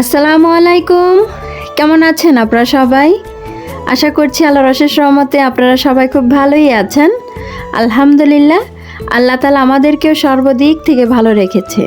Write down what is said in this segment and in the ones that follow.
আসসালামু আলাইকুম। কেমন আছেন আপনারা সবাই? আশা করছি আল্লাহ রসের সহমতে আপনারা সবাই খুব ভালোই আছেন। আলহামদুলিল্লাহ, আল্লাহ তালা আমাদেরকেও সর্বদিক থেকে ভালো রেখেছে।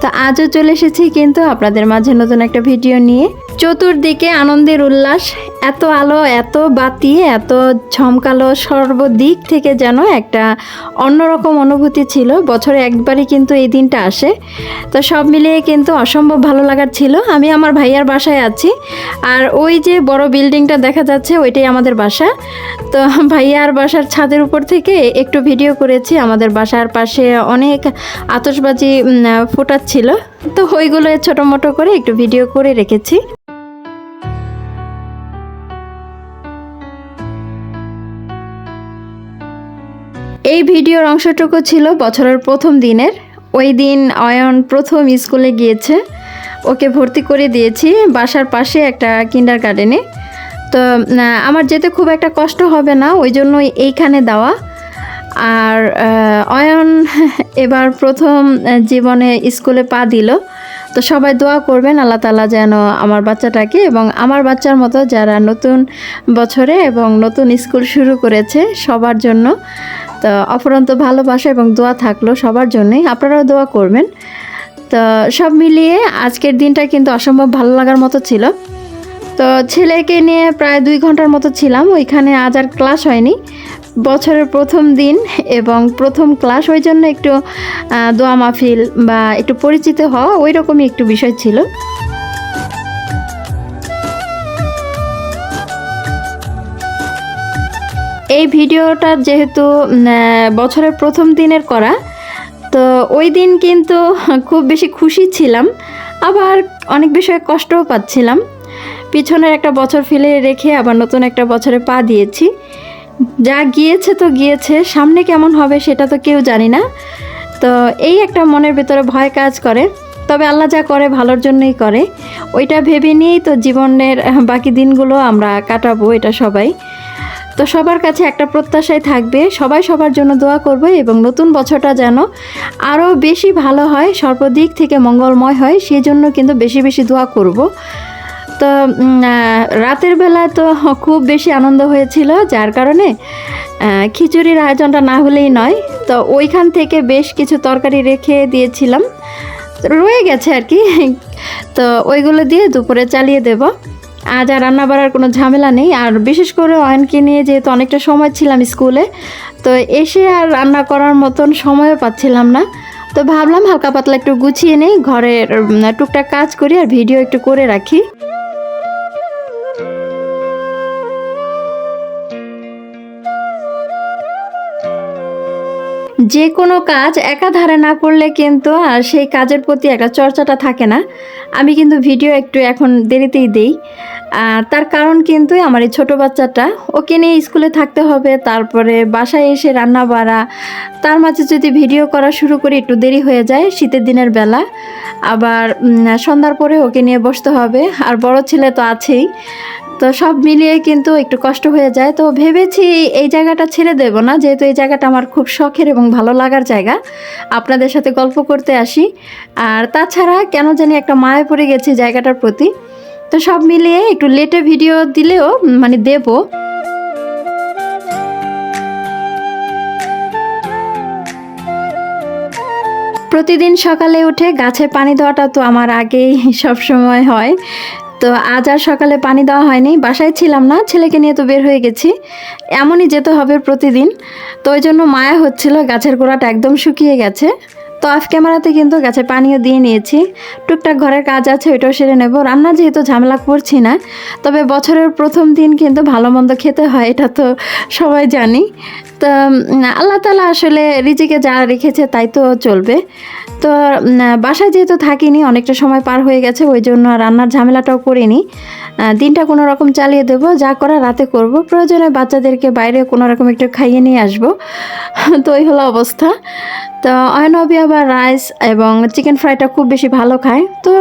তো আজও চলে এসেছি কিন্তু আপনাদের মাঝে নতুন একটা ভিডিও নিয়ে। চতুর্দিকে আনন্দের উল্লাস, এত আলো, এত বাতি, এত ঝমকালো সর্বদিক থেকে যেন একটা অন্যরকম অনুভূতি ছিল। বছরে একবারই কিন্তু এই দিনটা আসে। তো সব মিলিয়ে কিন্তু অসম্ভব ভালো লাগার ছিল। আমি আমার ভাইয়ার বাসায় আছি। আর ওই যে বড় বিল্ডিংটা দেখা যাচ্ছে, ওইটাই আমাদের বাসা। তো ভাইয়ার বাসার ছাদের উপর থেকে একটু ভিডিও করেছি। আমাদের বাসার পাশে অনেক আতসবাজি ফোটাচ্ছিল। তো ওইগুলো ছোটো মোটো করে একটু ভিডিও করে রেখেছি। এই ভিডিওর অংশটুকু ছিল বছরের প্রথম দিনের। ওই দিন অয়ন প্রথম স্কুলে গিয়েছে। ওকে ভর্তি করে দিয়েছি বাসার পাশে একটা কিন্ডার গার্ডেনে তো আমার যেতে খুব একটা কষ্ট হবে না, ওই জন্যই এইখানে দেওয়া। আর অয়ন এবার প্রথম জীবনে স্কুলে পা দিল। তো সবাই দোয়া করবেন, আল্লাহ তালা যেন আমার বাচ্চাটাকে এবং আমার বাচ্চার মতো যারা নতুন বছরে এবং নতুন স্কুল শুরু করেছে সবার জন্য, তো অফুরন্ত ভালোবাসা এবং দোয়া থাকল সবার জন্যই, আপনারাও দোয়া করবেন। তো সব মিলিয়ে আজকের দিনটা কিন্তু অসম্ভব ভালো লাগার মতো ছিল। তো ছেলেকে নিয়ে প্রায় দুই ঘণ্টার মতো ছিলাম, ওইখানে আজ আর ক্লাস হয়নি। বছরের প্রথম দিন এবং প্রথম ক্লাস ওই জন্য একটু দোয়া মাহফিল বা একটু পরিচিত হওয়া ওই রকমই একটু বিষয় ছিল। এই ভিডিওটা যেহেতু বছরের প্রথম দিনের করা, তো ওই দিন কিন্তু খুব বেশি খুশি ছিলাম, আবার অনেক বিষয়ে কষ্টও পাচ্ছিলাম। পিছনের একটা বছর ফেলে রেখে আবার নতুন একটা বছরে পা দিয়েছি। যা গিয়েছে তো গিয়েছে, সামনে কেমন হবে সেটা তো কেউ জানি না। তো এই একটা মনের ভেতরে ভয় কাজ করে, তবে আল্লাহ যা করে ভালোর জন্যই করে। ওইটা ভেবে নিয়েই তো জীবনের বাকি দিনগুলো আমরা কাটাবো এটা সবাই। তো সবার কাছে একটা প্রত্যাশাই থাকবে, সবাই সবার জন্য দোয়া করবে এবং নতুন বছরটা যেন আরও বেশি ভালো হয়, সর্বদিক থেকে মঙ্গলময় হয় সেই জন্য কিন্তু বেশি বেশি দোয়া করব। তো রাতের বেলা তো খুব বেশি আনন্দ হয়েছিল, যার কারণে খিচুড়ির আয়োজনটা না হলেই নয়। তো ওইখান থেকে বেশ কিছু তরকারি রেখে দিয়েছিলাম। রয়ে গেছে আর কি। তো ওইগুলো দিয়ে দুপুরে চালিয়ে দেব। আজ আর রান্না বাড়ার কোনো ঝামেলা নেই। আর বিশেষ করে অয়নকে নিয়ে যেহেতু অনেকটা সময় ছিলাম স্কুলে, তো এসে আর রান্না করার মতন সময়ও পাচ্ছিলাম না। তো ভাবলাম হালকা পাতলা একটু গুছিয়ে নেই, ঘরের টুকটাক কাজ করি আর ভিডিও একটু করে রাখি। যে কোনো কাজ একাধারে না করলে কিন্তু আর সেই কাজের প্রতি একটা চর্চাটা থাকে না। আমি কিন্তু ভিডিও একটু এখন দেরিতেই দেই। আর তার কারণ কিন্তু আমার এই ছোটো বাচ্চাটা, ওকে নিয়ে স্কুলে থাকতে হবে, তারপরে বাসায় এসে রান্না বাড়া তার মাঝে যদি ভিডিও করা শুরু করি, একটু দেরি হয়ে যায়, শীতের দিনের বেলা। আবার সন্ধ্যার পরে ওকে নিয়ে বসতে হবে, আর বড় ছেলে তো আছেই। তো সব মিলিয়ে কিন্তু একটু কষ্ট হয়ে যায়। তো ভেবেছি এই জায়গাটা ছেড়ে দেব না, যেহেতু এই জায়গাটা আমার খুব শখের এবং ভালো লাগার জায়গা। আপনাদের সাথে গল্প করতে আসি। আর তাছাড়া কেন জানি একটা মায়ে পড়ে গেছি জায়গাটার প্রতি। তো সব মিলিয়ে একটু লেটে ভিডিও দিলেও মানে দেবো। প্রতিদিন সকালে উঠে গাছে পানি দেওয়াটা তো আমার আগেই সব সময় হয়। তো আজ আর সকালে পানি দেওয়া হয়নি, বাসায় ছিলাম না, ছেলেকে নিয়ে তো বের হয়ে গেছি। এমনই যেতে হবে প্রতিদিন। তো ওই জন্য মায়া হচ্ছিল, গাছের গোড়াটা একদম শুকিয়ে গেছে। তো অফ ক্যামেরাতে কিন্তু গাছে পানিও দিয়ে নিয়েছি। টুকটাক ঘরের কাজ আছে, ওইটাও সেরে নেব। রান্না যেহেতু ঝামেলা করছি না, তবে বছরের প্রথম দিন কিন্তু ভালো মন্দ খেতে হয়, এটা তো সবাই জানি। তো আল্লাহ তালা আসলে রিজিকে যা রেখেছে তাই তো চলবে। তো বাসায় যেহেতু থাকিনি, অনেকটা সময় পার হয়ে গেছে, ওই জন্য রান্নার ঝামেলাটাও করিনি। দিনটা কোনো রকম চালিয়ে দেব, যা করা রাতে করব। প্রয়োজনে বাচ্চাদেরকে বাইরে কোনো রকম একটু খাইয়ে নিয়ে আসব। তো এই হলো অবস্থা। তো, অয়নবী আবার রাইস এবং চিকেন ফ্রাইটা খুব বেশি ভালো খায়। তো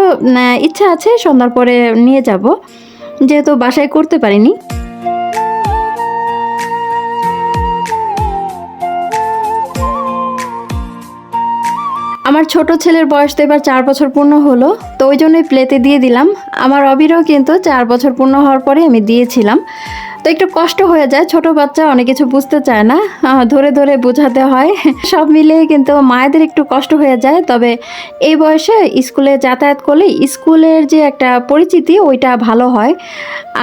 ইচ্ছা আছে সন্ধ্যার পরে নিয়ে যাব। যেহেতু বাসায় করতে পারিনি। আমার ছোট ছেলের বয়স তো এবার চার বছর পূর্ণ হলো, তো ওই জন্যই প্লেতে দিয়ে দিলাম। আমার অবিরও কিন্তু চার বছর পূর্ণ হওয়ার পরে আমি দিয়েছিলাম। তো একটু কষ্ট হয়ে যায়, ছোট বাচ্চা অনেক কিছু বুঝতে চায় না ধরে ধরে বোঝাতে হয়। সব মিলিয়ে কিন্তু মায়েদের একটু কষ্ট হয়ে যায়, তবে এই বয়সে স্কুলে যাতায়াত করলে স্কুলের যে একটা পরিচিতি, ওইটা ভালো হয়।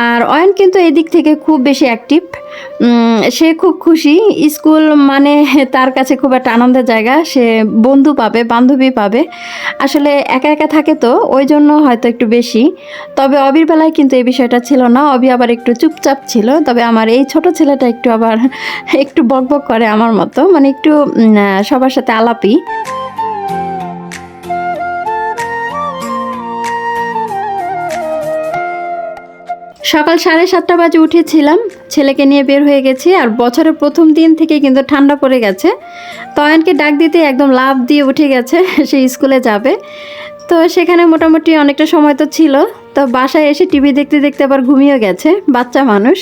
আর অয়ন কিন্তু এদিক থেকে খুব বেশি অ্যাক্টিভ সে খুব খুশি। স্কুল মানে তার কাছে খুব একটা আনন্দের জায়গা। সে বন্ধু পাবে, বান্ধবী পাবে। আসলে একা একা থাকে তো, ওই জন্য হয়তো একটু বেশি। তবে অবির বেলায় কিন্তু এই বিষয়টা ছিল না। অবি আবার একটু চুপচাপ ছিল। তবে আমার এই ছোট ছেলেটা একটু আবার একটু বকবক করে আমার মতো। মানে একটু সবার সাথে আলাপি। সকাল সাড়ে সাতটা বাজে উঠেছিলাম। ছেলেকে নিয়ে বের হয়ে গেছি আর বছরের প্রথম দিন থেকে কিন্তু ঠান্ডা পড়ে গেছে। তো অয়নকে ডাক দিতে একদম লাভ দিয়ে উঠে গেছে, সে স্কুলে যাবে। তো সেখানে মোটামুটি অনেকটা সময় তো ছিল। তো বাসায় এসে টিভি দেখতে দেখতে আবার ঘুমিয়ে গেছে, বাচ্চা মানুষ।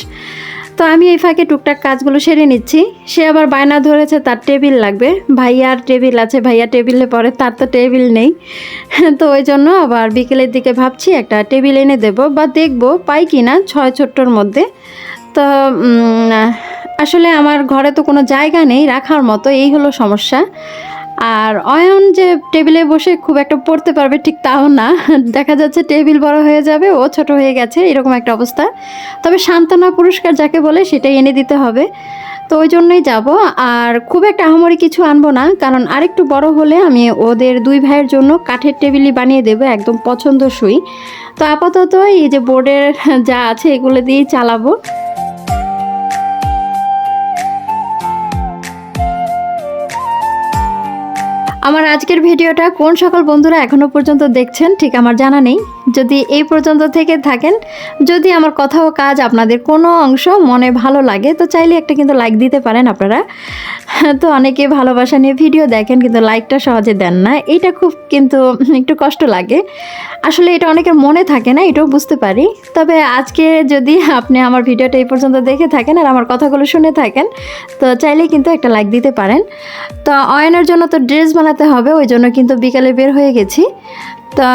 তো আমি এই ফাঁকে টুকটাক কাজগুলো সেরে নিচ্ছি। সে আবার বায়না ধরেছে, তার টেবিল লাগবে। ভাইয়ার টেবিল আছে, ভাইয়া টেবিলে পরে তার তো টেবিল নেই। তো ওই জন্য আবার বিকেলের দিকে ভাবছি, একটা টেবিল এনে দেব বা দেখব, পাই কি না ছয় ছোট্টর মধ্যে। তো আসলে আমার ঘরে তো কোনো জায়গা নেই রাখার মতো, এই হলো সমস্যা। আর অয়ন যে টেবিলে বসে খুব একটা পড়তে পারবে ঠিক তাও না। দেখা যাচ্ছে টেবিল বড় হয়ে যাবে, ও ছোট হয়ে গেছে, এরকম একটা অবস্থা। তবে সান্ত্বনা পুরস্কার যাকে বলে সেটাই এনে দিতে হবে। তো ওই জন্যই যাব। আর খুব একটা আহামরি কিছু আনব না, কারণ আরেকটু বড় হলে আমি ওদের দুই ভাইয়ের জন্য কাঠের টেবিলই বানিয়ে দেবো, একদম পছন্দসই। তো আপাতত এই যে বোর্ডের যা আছে এগুলো দিয়েই চালাবো। আমার আজকের ভিডিওটা কোন সকল বন্ধুরা এখনও পর্যন্ত দেখছেন ঠিক আমার জানা নেই। যদি এই পর্যন্ত থেকে থাকেন, যদি আমার কথা ও কাজ আপনাদের কোনো অংশ মনে ভালো লাগে, তো চাইলে একটা কিন্তু লাইক দিতে পারেন আপনারা। তো অনেকে ভালোবাসা নিয়ে ভিডিও দেখেন, কিন্তু লাইকটা সহজে দেন না। এটা খুব কিন্তু একটু কষ্ট লাগে। আসলে এটা অনেকের মনে থাকে না, এটাও বুঝতে পারি। তবে আজকে যদি আপনি আমার ভিডিওটা এই পর্যন্ত দেখে থাকেন আর আমার কথাগুলো শুনে থাকেন, তো চাইলেই কিন্তু একটা লাইক দিতে পারেন। তো অয়নের জন্য তো ড্রেস বানাতে হবে, ওই জন্য কিন্তু বিকালে বের হয়ে গেছি। তা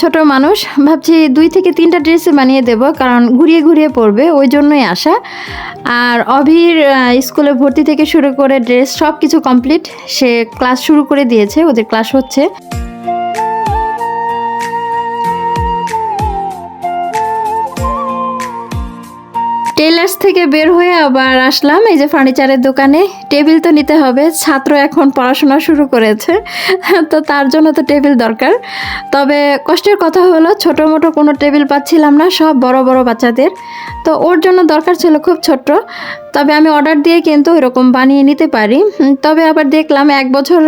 ছোট মানুষ, ভাবছি দুই থেকে তিনটা ড্রেসে বানিয়ে দেব, কারণ ঘুরিয়ে ঘুরিয়ে পড়বে ওই জন্যই আসা। আর অভির স্কুলে ভর্তি থেকে শুরু করে ড্রেস সব কিছু কমপ্লিট সে ক্লাস শুরু করে দিয়েছে, ওদের ক্লাস হচ্ছে। টেলার্স থেকে বের হয়ে আবার আসলাম। এই যে ফার্নিচারের দোকানে। টেবিল তো নিতে হবে। ছাত্র এখন পড়াশোনা শুরু করেছে। তো তার জন্য তো টেবিল দরকার। তবে কষ্টের কথা হলো, ছোট মোটো কোনো টেবিল পাচ্ছিলাম না, সব বড় বড় বাচ্চাদের। তো ওর জন্য দরকার ছিল খুব ছোট্ট। তবে আমি অর্ডার দিয়ে কিন্তু এরকম বানিয়ে নিতে পারি। তবে আবার দেখলাম এক বছর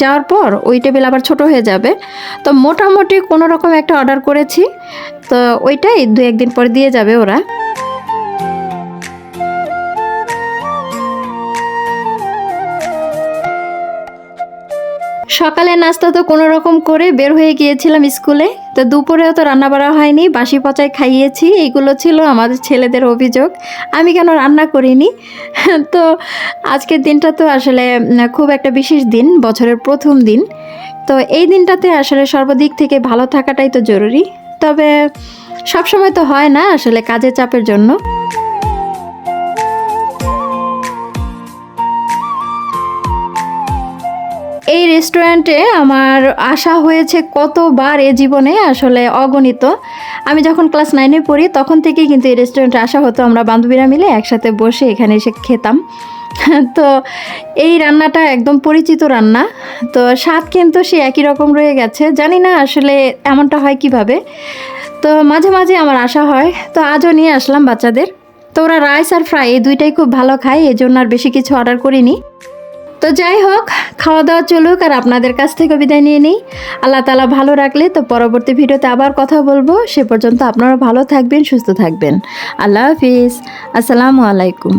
যাওয়ার পর ওই টেবিল আবার ছোট হয়ে যাবে। তো মোটামুটি কোনো রকম একটা অর্ডার করেছি। তো ওইটাই দু একদিন পর দিয়ে যাবে ওরা। সকালে নাস্তা তো কোনো রকম করে বের হয়ে গিয়েছিলাম স্কুলে। তো দুপুরেও তো রান্না বাড়া হয়নি, বাসি পচায় খাইয়েছি, এইগুলো ছিল আমাদের ছেলেদের অভিযোগ। আমি কেন রান্না করিনি? তো আজকের দিনটা তো আসলে খুব একটা বিশেষ দিন, বছরের প্রথম দিন। তো এই দিনটাতে আসলে সর্বদিক থেকে ভালো থাকাটাই তো জরুরি। তবে সবসময় তো হয় না আসলে কাজের চাপের জন্য। রেস্টুরেন্টে আমার আসা হয়েছে কতবার এ জীবনে আসলে অগণিত। আমি যখন ক্লাস নাইনে পড়ি, তখন থেকেই কিন্তু এই রেস্টুরেন্টে আসা হতো। আমরা বান্ধবীরা মিলে একসাথে বসে এখানে এসে খেতাম। তো এই রান্নাটা একদম পরিচিত রান্না। তো স্বাদ কিন্তু সে একই রকম রয়ে গেছে। জানি না আসলে এমনটা হয় কীভাবে। তো মাঝে মাঝে আমার আসা হয়। তো আজও নিয়ে আসলাম বাচ্চাদের। তো ওরা রাইস আর ফ্রাই এই দুইটাই খুব ভালো খায় এই জন্য আর বেশি কিছু অর্ডার করিনি। তো যাই হোক, খাওয়া দাওয়া চলুক আর আপনাদের কাছ থেকে বিদায় নিয়ে নিই। আল্লাহ তালা ভালো রাখলে তো পরবর্তী ভিডিওতে আবার কথা বলব। সে পর্যন্ত আপনারা ভালো থাকবেন, সুস্থ থাকবেন। আল্লাহ হাফিজ। আসসালামু আলাইকুম।